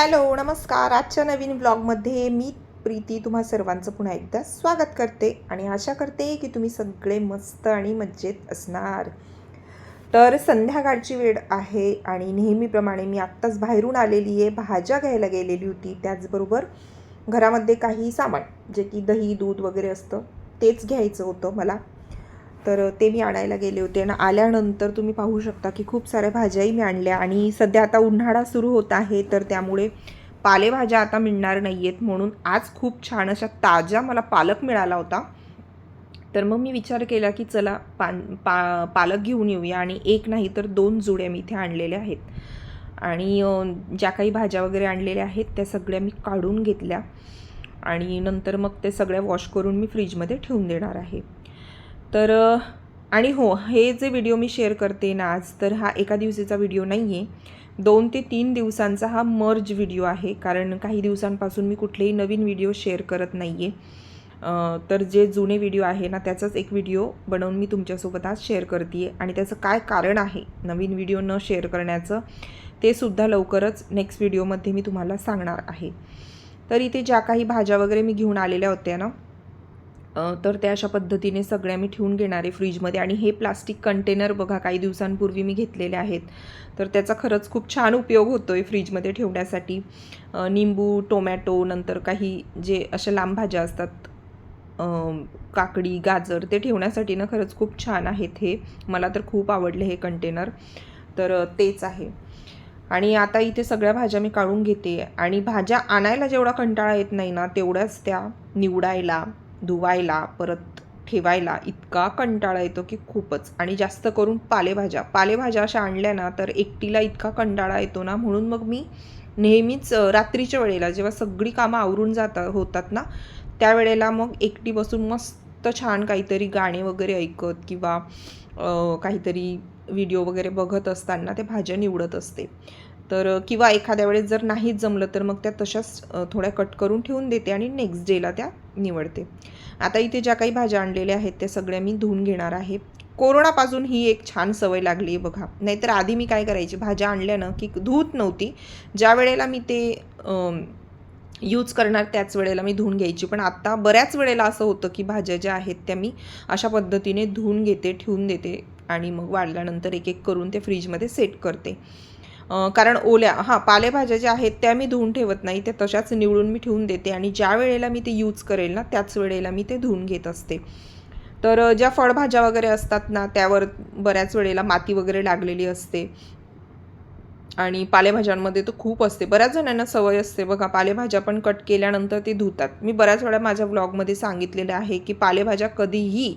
Hello नमस्कार. आजच्या नवीन ब्लॉगमध्ये मी प्रीती तुम्हा सर्वांचं पुन्हा एकदा स्वागत करते आणि आशा करते की तुम्ही सगळे मस्त आणि मज्जेत असणार. तर संध्याकाळची वेळ आहे आणि नेहमीप्रमाणे मी आत्ताच बाहेरून आलेली आहे भाज्या घ्यायला गेलेली होती. त्याचबरोबर घरामध्ये काही सामान जे की दही दूध वगैरे असतं तेच घ्यायचं होतं मला. तर ते मी आणायला गेले होते. आणि आल्यानंतर तुम्ही पाहू शकता की खूप साऱ्या भाज्याही मी आणल्या. आणि सध्या आता उन्हाळा सुरू होत आहे तर त्यामुळे पालेभाज्या आता मिळणार नाही आहेत म्हणून आज खूप छान अशा ताज्या मला पालक मिळाला होता. तर मग मी विचार केला की चला पान पा पालक घेऊन येऊया. आणि एक नाही तर दोन जुड्या मी इथे आणलेल्या आहेत. आणि ज्या काही भाज्या वगैरे आणलेल्या आहेत त्या सगळ्या मी काढून घेतल्या. आणि नंतर मग ते सगळ्या वॉश करून मी फ्रीजमध्ये ठेवून देणार आहे. तर आणि हो हे जे व्हिडिओ मी शेअर करते ना आज तर हा एका दिवसाचा व्हिडिओ नाही आहे दोन ते तीन दिवसांचा हा मर्ज व्हिडिओ आहे. कारण काही दिवसांपासून मी कुठलेही नवीन व्हिडिओ शेअर करत नाही आहे तर जे जुने व्हिडिओ आहे ना त्याचाच एक व्हिडिओ बनवून मी तुमच्यासोबत आज शेअर करते आहे आणि त्याचं काय कारण आहे नवीन व्हिडिओ न शेअर करण्याचं ते सुद्धा लवकरच नेक्स्ट व्हिडिओमध्ये मी तुम्हाला सांगणार आहे. तर इथे ज्या काही भाज्या वगैरे मी घेऊन आलेल्या होत्या ना तर त्या अशा पद्धतीने सगळ्या मी ठेवून घेणार आहे फ्रीजमध्ये. आणि हे प्लास्टिक कंटेनर बघा काही दिवसांपूर्वी मी घेतलेले आहेत. तर त्याचा खरंच खूप छान उपयोग होतो आहे फ्रीजमध्ये ठेवण्यासाठी. निंबू टोमॅटो नंतर काही जे अशा लांब भाज्या असतात काकडी गाजर ते ठेवण्यासाठी ना खरंच खूप छान आहेत हे. मला तर खूप आवडले हे कंटेनर. तर तेच आहे. आणि आता इथे सगळ्या भाज्या मी काढून घेते. आणि भाज्या आणायला जेवढा कंटाळा येत नाही ना तेवढ्याच त्या निवडायला धुवायला परत ठेवायला इतका कंटाळा येतो की खूपच. आणि जास्त करून पालेभाज्या. पालेभाज्या अशा आणल्या ना तर एकटीला इतका कंटाळा येतो ना म्हणून मग मी नेहमीच रात्रीच्या वेळेला जेव्हा सगळी कामं आवरून जातात होतात ना त्यावेळेला मग एकटी बसून मस्त छान काहीतरी गाणे वगैरे ऐकत किंवा काहीतरी व्हिडिओ वगैरे बघत असताना ते भाज्या निवडत असते. तर किंवा एखाद्या वेळेस जर नाहीच जमलं तर मग त्या तशाच थोड्या कट करून ठेवून देते आणि नेक्स्ट डेला त्या निवडते. आता इथे ज्या काही भाज्या आणलेल्या आहेत त्या सगळ्या मी धुवून घेणार आहे. कोरोनापासून ही एक छान सवय लागली आहे बघा. नाहीतर आधी मी काय करायची भाज्या आणल्या ना की धुत नव्हती. ज्या वेळेला मी ते यूज करणार त्याच वेळेला मी धुवून घ्यायची. पण आत्ता बऱ्याच वेळेला असं होतं की भाज्या ज्या आहेत त्या मी अशा पद्धतीने धुवून घेते ठेवून देते आणि मग वाढल्यानंतर एक एक करून ते फ्रीजमध्ये सेट करते. कारण ओल्या हां पालेभाज्या ज्या आहेत त्या मी धुवून ठेवत नाही. त्या तशाच निवडून मी ठेवून देते आणि ज्या वेळेला मी ते यूज करेल ना त्याच वेळेला मी ते धुवून घेत असते. तर ज्या फळभाज्या वगैरे असतात ना त्यावर बऱ्याच वेळेला माती वगैरे लागलेली असते. आणि पालेभाज्यांमध्ये तर खूप असते. बऱ्याच जणांना सवय असते बघा पालेभाज्या पण कट केल्यानंतर ते धुतात. मी बऱ्याच वेळा माझ्या ब्लॉगमध्ये सांगितलेलं आहे की पालेभाज्या कधीही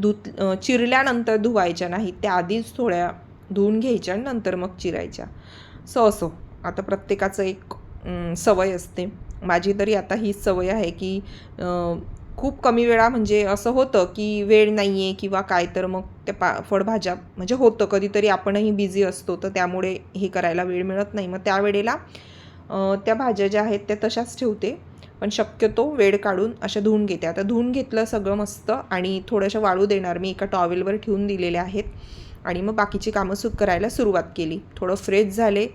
धुत चिरल्यानंतर धुवायच्या नाहीत. त्या आधीच थोड्या धुवून घ्यायच्या आणि नंतर मग चिरायच्या. सो असो. आता प्रत्येकाचं एक सवय असते. माझी तरी आता हीच सवय आहे की खूप कमी वेळा म्हणजे असं होतं की वेळ नाही आहे किंवा काय तर मग त्या पा फळभाज्या म्हणजे होतं. कधीतरी आपणही बिझी असतो तर त्यामुळे हे करायला वेळ मिळत नाही. मग त्यावेळेला त्या भाज्या ज्या आहेत त्या तशाच ठेवते. पण शक्यतो वेळ काढून अशा धुवून घेते. आता धुवून घेतलं सगळं मस्त आणि थोडंसं वाळू देणार मी एका टॉवेलवर ठेवून दिलेल्या आहेत. आणि मग बाकीची कामं सुख करायला सुरुवात केली. थोडं फ्रेश झाले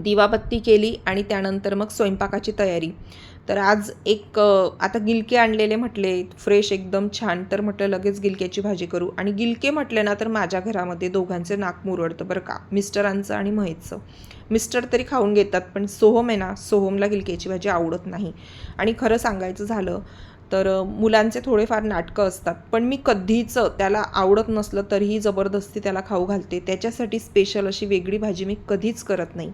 दिवाबत्ती केली आणि त्यानंतर मग स्वयंपाकाची तयारी. तर आज एक आता गिलके आणलेले म्हटले फ्रेश एकदम छान तर म्हटलं लगेच गिलक्याची भाजी करू. आणि गिलके म्हटले ना तर माझ्या घरामध्ये दोघांचे नाक मुरडतं बरं का मिस्टरांचं आणि महेशचं. मिस्टर तरी खाऊन घेतात पण सोहम आहे ना सोहमला गिलक्याची भाजी आवडत नाही. आणि खरं सांगायचं झालं तर मुलांचे थोडेफार नाटकं असतात. पण मी कधीच त्याला आवडत नसलं तरीही जबरदस्ती त्याला खाऊ घालते. त्याच्यासाठी स्पेशल अशी वेगळी भाजी मी कधीच करत नाही.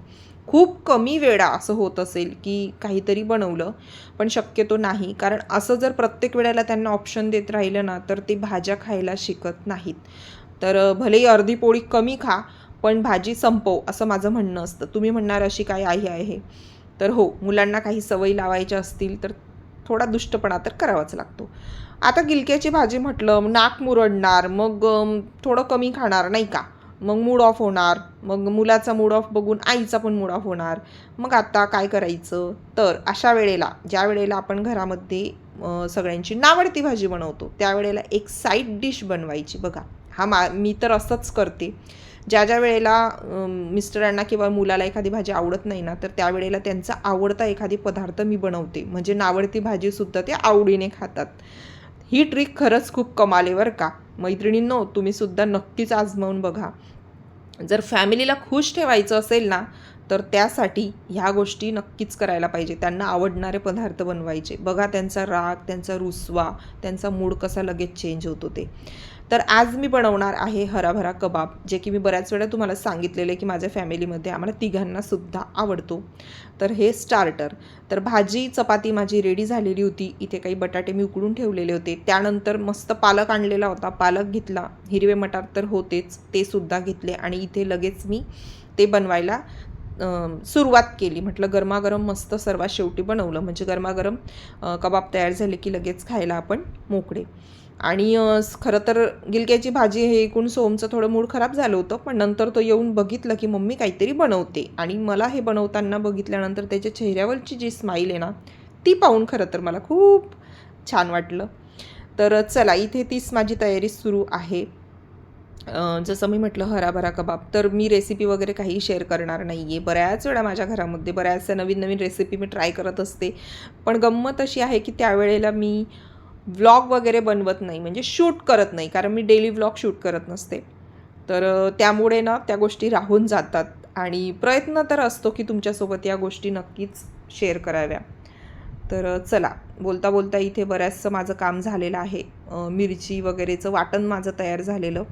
खूप कमी वेळा असं होत असेल की काहीतरी बनवलं पण शक्यतो नाही. कारण असं जर प्रत्येक वेळेला त्यांना ऑप्शन देत राहिलं ना तर ते भाज्या खायला शिकत नाहीत. तर भलेही अर्धी पोळी कमी खा पण भाजी संपव असं माझं म्हणणं असतं. तुम्ही म्हणणार अशी काय आई आहे. तर हो मुलांना काही सवयी लावायच्या असतील तर थोडा दुष्टपणा तर करावाच लागतो. आता गिलक्याची भाजी म्हटलं नाक मुरडणार मग थोडं कमी खाणार नाही का? मग मूड ऑफ होणार मग मुलाचा मूड ऑफ बघून आईचा पण मूड ऑफ होणार. मग आता काय करायचं? तर अशा वेळेला ज्या वेळेला आपण घरामध्ये सगळ्यांची नावडती भाजी बनवतो त्यावेळेला एक साईड डिश बनवायची बघा. हा मा मी तर असंच करते. ज्या ज्या वेळेला मिस्टरांना किंवा मुलाला एखादी भाजी आवडत नाही ना तर त्यावेळेला त्यांचा आवडता एखादी पदार्थ मी बनवते. म्हणजे नावडती भाजीसुद्धा ते आवडीने खातात. ही ट्रिक खरंच खूप कमालेवर बरं का. मैत्रिणींनो तुम्हीसुद्धा नक्कीच आजमावून बघा. जर फॅमिलीला खुश ठेवायचं असेल ना तर त्यासाठी ह्या गोष्टी नक्कीच करायला पाहिजे. त्यांना आवडणारे पदार्थ बनवायचे. बघा त्यांचा राग त्यांचा रुसवा त्यांचा मूड कसा लगेच चेंज होतो ते. तर आज मी बनवणार आहे हराभरा कबाब जे की मी बऱ्याच वेळा तुम्हाला सांगितलेले की माझ्या फॅमिलीमध्ये आम्हाला तिघांना सुद्धा आवडतो. तर हे स्टार्टर तर भाजी चपाती माझी रेडी झालेली होती. इथे काही बटाटे मी उकडून ठेवलेले होते. त्यानंतर मस्त पालक आणलेला होता. पालक घेतला. हिरवे मटार तर होतेच. ते सुद्धा घेतले आणि इथे लगेच मी ते बनवायला सुरुवात केली. म्हटलं गरमागरम मस्त सर्वात शेवटी बनवलं. म्हणजे गरमागरम कबाब तयार झाले की लगेच खायला आपण मोकळे. आणि खरं तर गिलक्याची भाजी हे ऐकून सोमचं थोडं मूड खराब झालं होतं पण नंतर तो येऊन बघितलं की मम्मी काहीतरी बनवते आणि मला हे बनवताना बघितल्यानंतर त्याच्या चेहऱ्यावरची जी स्माईल आहे ना ती पाहून खरं तर मला खूप छान वाटलं. तर चला इथे तीच माझी तयारी सुरू आहे. जसं मी म्हटलं हराभरा कबाब. तर मी रेसिपी वगैरे काही शेअर करणार नाही आहे बऱ्याच वेळा माझ्या घरामध्ये बऱ्याचशा नवीन नवीन रेसिपी मी ट्राय करत असते. पण गंमत अशी आहे की त्यावेळेला मी व्लॉग वगैरे बनवत नाही म्हणजे शूट करत नाही कारण मी डेली व्लॉग शूट करत नसते. तर त्यामुळे ना त्या गोष्टी राहून जातात. आणि प्रयत्न तर असतो की तुमच्यासोबत या गोष्टी नक्कीच शेअर कराव्या. तर चला बोलता बोलता इथे बऱ्याचसं माझं काम झालेलं आहे. मिरची वगैरेचं वाटण माझं तयार झालेलं.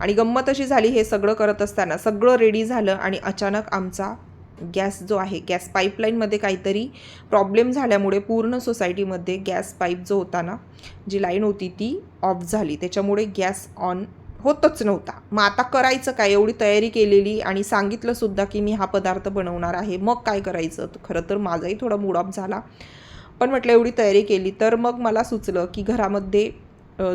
आणि गंमत अशी झाली हे सगळं करत असताना सगळं रेडी झालं आणि अचानक आमचा गॅस जो आहे गॅस पाईपलाईनमध्ये काहीतरी प्रॉब्लेम झाल्यामुळे पूर्ण सोसायटीमध्ये गॅस पाईप जो होता ना जी लाईन होती ती ऑफ झाली. त्याच्यामुळे गॅस ऑन होतच नव्हता. मग आता करायचं काय? एवढी तयारी केलेली आणि सांगितलंसुद्धा की मी हा पदार्थ बनवणार आहे. मग काय करायचं? खरं तर माझाही थोडा मूड ऑफ झाला. पण म्हटलं एवढी तयारी केली तर मग मला सुचलं की घरामध्ये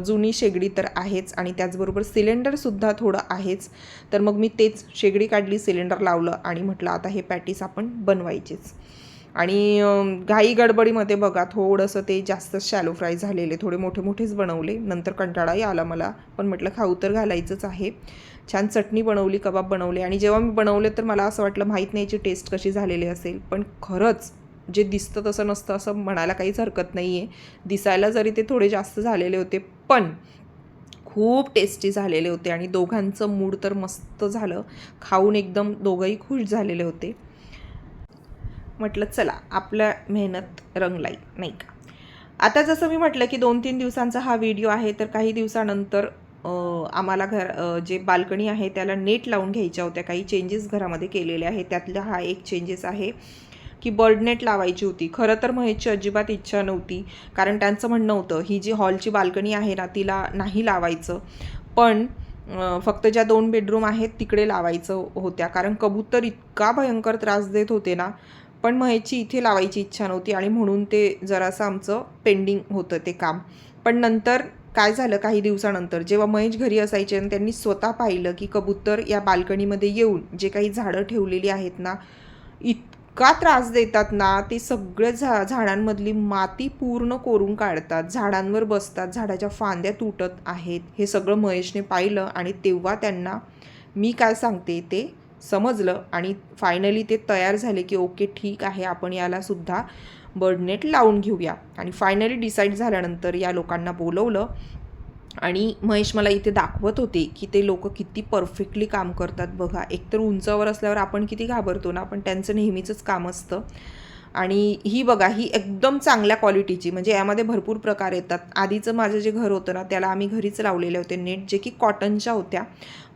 जुनी शेगडी तर आहेच आणि त्याचबरोबर सिलेंडरसुद्धा थोडं आहेच. तर मग मी तेच शेगडी काढली सिलेंडर लावलं आणि म्हटलं आता हे पॅटीस आपण बनवायचेच. आणि घाई गडबडीमध्ये बघा थोडंसं ते जास्त शॅलो फ्राय झालेले थोडे मोठे मोठेच बनवले. नंतर कंटाळाही आला मला पण म्हटलं खाऊ तर घालायचंच आहे. छान चटणी बनवली कबाब बनवले आणि जेव्हा मी बनवले तर मला असं वाटलं माहीत नाही याची टेस्ट कशी झालेली असेल. पण खरंच जे दिसतं तसं नसतं असं म्हणायला काहीच हरकत नाही आहे दिसायला जरी ते थोडे जास्त झालेले होते पण खूप टेस्टी झालेले होते आणि दोघांचं मूड तर मस्त झालं. खाऊन एकदम दोघंही खुश झालेले होते. म्हटलं चला आपल्या मेहनत रंगलाई. नाही का? आता जसं मी म्हटलं की दोन तीन दिवसांचा हा व्हिडिओ आहे तर काही दिवसानंतर आम्हाला घर जे बाल्कनी आहे त्याला नेट लावून घ्यायच्या होत्या. काही चेंजेस घरामध्ये केलेले आहेत. त्यातला हा एक चेंजेस आहे. की बर्ड नेट लावायची होती. खरं तर महेशची अजिबात इच्छा नव्हती कारण त्यांचं म्हणणं होतं ही जी हॉलची बाल्कनी आहे ना तिला नाही लावायचं. पण फक्त ज्या दोन बेडरूम आहेत तिकडे लावायचं होत्या. कारण कबूतर इतका भयंकर त्रास देत होते ना पण महेशची इथे लावायची इच्छा नव्हती आणि म्हणून ते जरासं आमचं पेंडिंग होतं ते काम. पण नंतर काय झालं काही दिवसानंतर जेव्हा महेश घरी असायचे आणि त्यांनी स्वतः पाहिलं की कबूतर या बाल्कनीमध्ये येऊन जे काही झाडं ठेवलेली आहेत ना इतका त्रास देतात ना ते सगळे झा झाडांमधली माती पूर्ण कोरून काढतात. झाडांवर बसतात झाडाच्या फांद्या तुटत आहेत. हे सगळं महेशने पाहिलं आणि तेव्हा त्यांना मी काय सांगते ते समजलं आणि फायनली ते तयार झाले की ओके ठीक आहे आपण यालासुद्धा बर्डनेट लावून घेऊया. आणि फायनली डिसाईड झाल्यानंतर या लोकांना बोलवलं आणि महेश मला इथे दाखवत होते की ते लोक किती परफेक्टली काम करतात बघा. एकतर उंचावर असल्यावर आपण किती घाबरतो ना पण त्यांचं नेहमीचंच काम असतं. आणि ही बघा ही एकदम चांगल्या क्वालिटीची म्हणजे यामध्ये भरपूर प्रकार येतात. आधीचं माझं जे घर होतं ना त्याला आम्ही घरीच लावलेले होते. नेट जे की कॉटनच्या होत्या.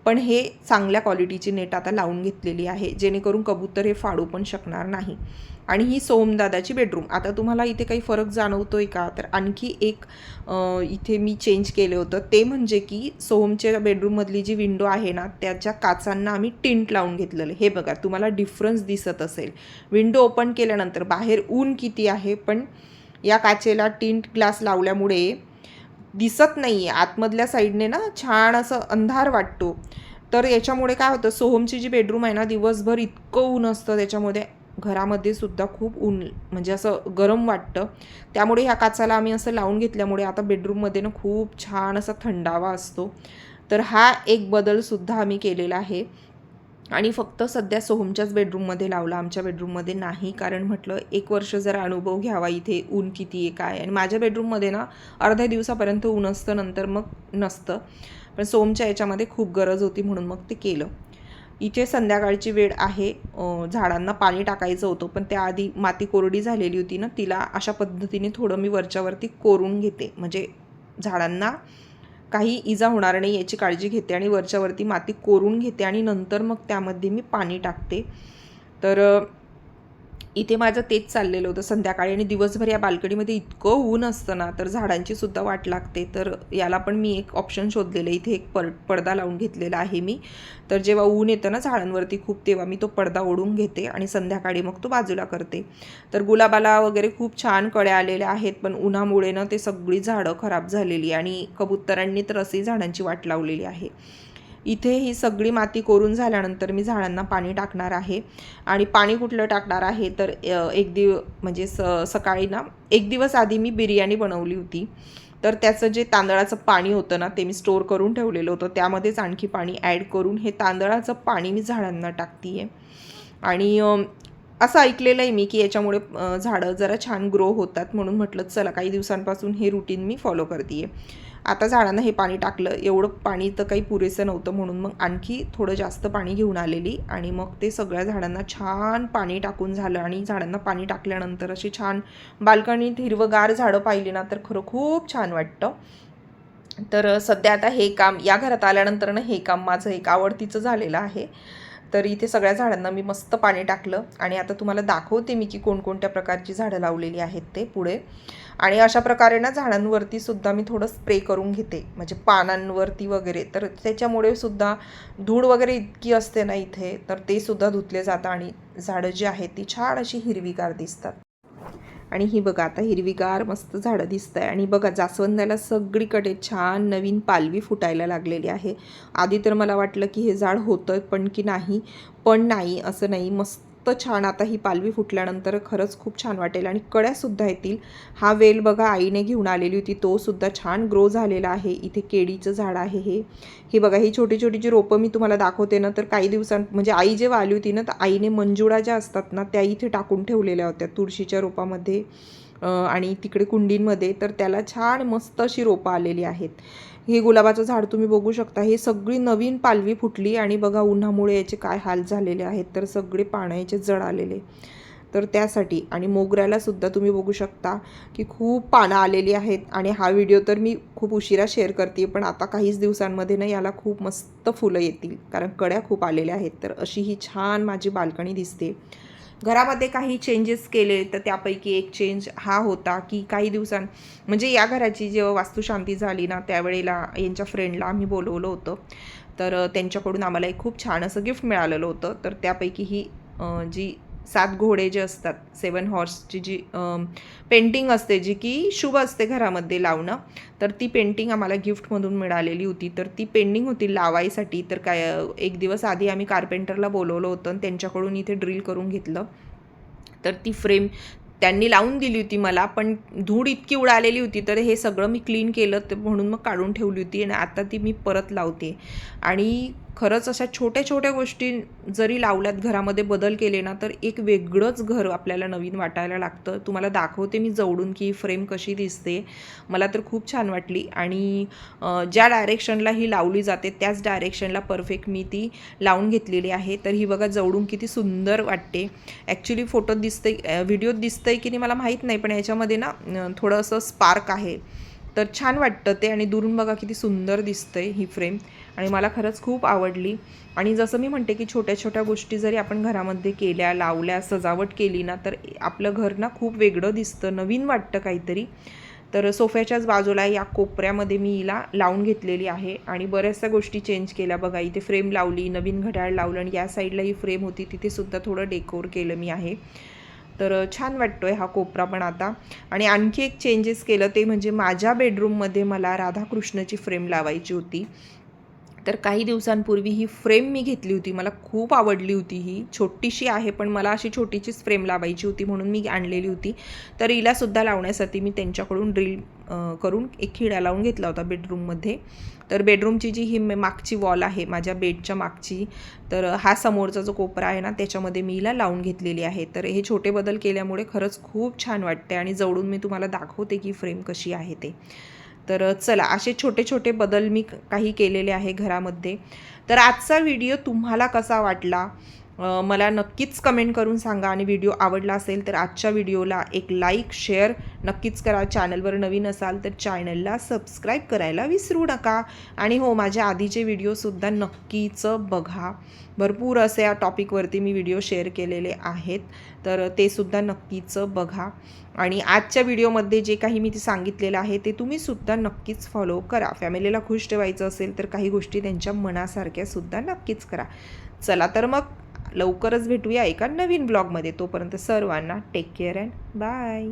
पण हे चांगल्या क्वालिटीची नेट आता लावून घेतलेली आहे. जेणेकरून कबूतर हे फाडू पण शकणार नाही. आणि ही सोमदादाची बेडरूम आता तुम्हाला इथे काही फरक जाणवतो आहे का? तर आणखी एक इथे मी चेंज केलं होतं. ते म्हणजे की सोमच्या बेडरूममधली जी विंडो आहे ना त्याच्या काचांना आम्ही टिंट लावून घेतलेलं. हे बघा तुम्हाला डिफरन्स दिसत असेल. विंडो ओपन केल्यानंतर बाहेर ऊन किती आहे पण या काचेला टिंट ग्लास लावल्यामुळे दिसत नाही आहे आतमधल्या साईडने ना छान असं अंधार वाटतो. तर याच्यामुळे काय होतं सोहमची जी बेडरूम आहे ना दिवसभर इतकं ऊन असतं. त्याच्यामध्ये घरामध्ये सुद्धा खूप ऊन म्हणजे असं गरम वाटतं. त्यामुळे ह्या काचाला आम्ही असं लावून घेतल्यामुळे आता बेडरूममध्ये ना खूप छान असा थंडावा असतो. तर हा एक बदलसुद्धा आम्ही केलेला आहे. आणि फक्त सध्या सोहमच्याच बेडरूममध्ये लावला आमच्या बेडरूममध्ये नाही. कारण म्हटलं एक वर्ष जरा अनुभव घ्यावा इथे ऊन किती आहे काय आणि माझ्या बेडरूममध्ये ना अर्ध्या दिवसापर्यंत ऊन असतं नंतर मग नसतं. पण सोमच्या याच्यामध्ये खूप गरज होती म्हणून मग ते केलं. इथे संध्याकाळची वेळ आहे. झाडांना पाणी टाकायचं होतं पण त्याआधी माती कोरडी झालेली होती ना तिला अशा पद्धतीने थोडं मी वरच्यावरती कोरून घेते. म्हणजे झाडांना काही इजा होणार नाही याची काळजी घेते आणि वरच्यावरती माती कोरून घेते आणि नंतर मग त्यामध्ये मी पाणी टाकते. तर इथे माझं तेच चाललेलं होतं संध्याकाळी आणि दिवसभर या बाल्कनीमध्ये इतकं ऊन असतं ना तर झाडांची सुद्धा वाट लागते. तर याला पण मी एक ऑप्शन शोधलेलं आहे. इथे एक पर पडदा लावून घेतलेला आहे मी. तर जेव्हा ऊन येतं ना झाडांवरती खूप तेव्हा मी तो पडदा ओढून घेते आणि संध्याकाळी मग तो बाजूला करते. तर गुलाबाला वगैरे खूप छान कळ्या आलेल्या आहेत पण उन्हामुळे ना ते सगळी झाडं खराब झालेली आणि कबुतरांनी तर अशी झाडांची वाट लावलेली आहे. इथे ही सगळी माती कोरून झाल्यानंतर मी झाडांना पाणी टाकणार आहे. आणि पाणी कुठलं टाकणार आहे? तर एक दिव म्हणजे स सकाळी ना एक दिवस आधी मी बिर्याणी बनवली होती. तर त्याचं जे तांदळाचं पाणी होतं ना ते मी स्टोअर करून ठेवलेलं होतं. त्यामध्येच आणखी पाणी ॲड करून हे तांदळाचं पाणी मी झाडांना टाकते आहे आणि असं ऐकलेलं आहे मी की याच्यामुळे झाडं जरा छान ग्रो होतात म्हणून म्हटलं चला काही दिवसांपासून हे रुटीन मी फॉलो करते आहे आता झाडांना हे पाणी टाकलं. एवढं पाणी तर काही पुरेसं नव्हतं म्हणून मग आणखी थोडं जास्त पाणी घेऊन आलेली आणि मग ते सगळ्या झाडांना छान पाणी टाकून झालं आणि झाडांना पाणी टाकल्यानंतर अशी छान बाल्कनीत हिरवंगार झाडं पाहिली ना तर खरं खूप छान वाटतं. तर सध्या आता हे काम या घरात आल्यानंतर ना हे काम माझं एक आवडतीचं झालेलं आहे. तर इथे सगळ्या झाडांना मी मस्त पाणी टाकलं आणि आता तुम्हाला दाखवते मी की कोणकोणत्या प्रकारची झाडं लावलेली आहेत ते पुढे. आणि अशा प्रकारे ना झाडांवरती सुद्धा मी थोडं स्प्रे करून घेते. म्हणजे पानांवरती वगैरे. तर त्याच्यामुळे सुद्धा धूळ वगैरे इतकी असते ना इथे तर ते सुद्धा धुतले जातं आणि झाडं जी आहेत ती छान अशी हिरवीगार दिसतात. आणि ही बघा आता हिरवीगार मस्त झाडं दिसत आहे आणि बघा जास्वंदाला सगळीकडे छान नवीन पालवी फुटायला लागलेली आहे. आधी तर मला वाटलं की हे झाड होतं पण की नाही. पण नाही असं नाही. मस्त छान आता ही पालवी फुटल्यानंतर खरंच खूप छान वाटेल आणि कळ्यासुद्धा येतील. हा वेल बघा आईने घेऊन आलेली होती तो सुद्धा छान ग्रो झालेला आहे. इथे केळीचं झाड आहे हे. हे बघा ही छोटी छोटी जी रोपं मी तुम्हाला दाखवते ना तर काही दिवसां म्हणजे आई जेव्हा आली होती ना तर आईने मंजुळा ज्या असतात ना त्या इथे टाकून ठेवलेल्या होत्या तुळशीच्या रोपामध्ये आणि तिकडे कुंडींमध्ये तर त्याला छान मस्त अशी रोपं आलेली आहेत. हे गुलाबाचं झाड तुम्ही बघू शकता. हे सगळी नवीन पालवी फुटली आणि बघा उन्हामुळे याचे काय हाल झालेले आहेत. तर सगळे पाण्याचे जड आलेले. तर त्यासाठी आणि मोगऱ्यालासुद्धा तुम्ही बघू शकता की खूप पानं आलेली आहेत. आणि हा व्हिडिओ तर मी खूप उशिरा शेअर करते पण आता काहीच दिवसांमध्ये ना याला खूप मस्त फुलं येतील. कारण कड्या खूप आलेल्या आहेत. तर अशी ही छान माझी बाल्कनी दिसते. घरामध्ये काही चेंजेस केले तर त्यापैकी एक चेंज हा होता की काही दिवसां म्हणजे या घराची जेव्हा वास्तुशांती झाली ना त्यावेळेला यांच्या फ्रेंडला आम्ही बोलवलं होतं. तर त्यांच्याकडून आम्हाला एक खूप छान असं गिफ्ट मिळालेलं होतं. तर त्यापैकी ही जी सात घोडे जे असतात सेवन हॉर्सची जी पेंटिंग असते जी की शुभ असते घरामध्ये लावणं तर ती पेंटिंग आम्हाला गिफ्टमधून मिळालेली होती. तर ती पेंडिंग होती लावायसाठी. तर काय एक दिवस आधी आम्ही कार्पेंटरला बोलवलं होतं आणि त्यांच्याकडून इथे ड्रिल करून घेतलं. तर ती फ्रेम त्यांनी लावून दिली होती मला पण धूळ इतकी उडालेली होती तर हे सगळं मी क्लीन केलं तर म्हणून मग काढून ठेवली होती आणि आता ती मी परत लावते. आणि खरंच अशा छोट्या छोट्या गोष्टी जरी लावल्यात घरामध्ये बदल केले ना तर एक वेगळंच घर आपल्याला नवीन वाटायला लागतं. तुम्हाला दाखवते मी जवळून की फ्रेम कशी दिसते. मला तर खूप छान वाटली आणि ज्या डायरेक्शनला ही लावली जाते त्याच डायरेक्शनला परफेक्ट मी ती लावून घेतलेली आहे. तर ही बघा जवळून किती सुंदर वाटते. ॲक्च्युली फोटोत दिसते व्हिडिओत दिसतंय की नाही मला माहीत नाही पण याच्यामध्ये ना थोडं असं स्पार्क आहे. तर छान वाटतं ते आणि दुरून बघा किती सुंदर दिसतंय ही फ्रेम. आणि मला खरंच खूप आवडली. आणि जसं मी म्हणते की छोट्या छोट्या गोष्टी जरी आपण घरामध्ये केल्या लावल्या सजावट केली ना तर आपलं घर ना खूप वेगळं दिसतं नवीन वाटतं काहीतरी. तर सोफ्याच्याच बाजूला या कोपऱ्यामध्ये मी हिला लावून घेतलेली आहे. आणि बऱ्याचशा गोष्टी चेंज केल्या बघा इथे फ्रेम लावली नवीन घड्याळ लावलं आणि या साईडला ही फ्रेम होती तिथेसुद्धा थोडं डेकोर केलं मी आहे. तर छान वाटतो आहे हा कोपरा पण आता. आणि आणखी एक चेंजेस केलं ते म्हणजे माझ्या बेडरूममध्ये मला राधाकृष्णाची फ्रेम लावायची होती. तर काही दिवसांपूर्वी ही फ्रेम मी घेतली होती. मला खूप आवडली होती ही. छोटीशी आहे पण मला अशी छोटीशीच फ्रेम लावायची होती म्हणून मी आणलेली होती. तर हिलासुद्धा लावण्यासाठी मी त्यांच्याकडून ड्रिल करून एक खिडा लावून घेतला होता बेडरूममध्ये. तर बेडरूमची जी ही मे- मागची वॉल आहे माझ्या बेडच्या मागची तर हा समोरचा जो कोपरा आहे ना त्याच्यामध्ये मी हिला लावून घेतलेली आहे. तर हे छोटे बदल केल्यामुळे खरंच खूप छान वाटते आणि जवळून मी तुम्हाला दाखवते की फ्रेम कशी आहे ते. तर चला असे छोटे छोटे बदल मी काही केलेले आहे घरामध्ये. तर आजचा व्हिडिओ तुम्हाला कसा वाटला? मला नक्कीच कमेंट करून सांगा आणि व्हिडिओ आवडला असेल तर आजच्या व्हिडिओला एक लाईक शेअर नक्कीच करा. चॅनलवर नवीन असाल तर चॅनलला सबस्क्राईब करायला विसरू नका. आणि हो माझ्या आधीचे व्हिडिओसुद्धा नक्कीच बघा. भरपूर असे या टॉपिकवरती मी व्हिडिओ शेअर केलेले आहेत. तर ते सुद्धा नक्कीच बघा. आणि आजच्या व्हिडिओमध्ये जे काही मी ते सांगितलेलं आहे ते तुम्ही सुद्धा नक्कीच फॉलो करा. फॅमिलीला खुश ठेवायचं असेल तर काही गोष्टी त्यांच्या मनासारख्या सुद्धा नक्कीच करा. चला तर मग लवकरच भेटूया एका नवीन ब्लॉगमध्ये तोपर्यंत सर्वांना टेक केअर अँड बाय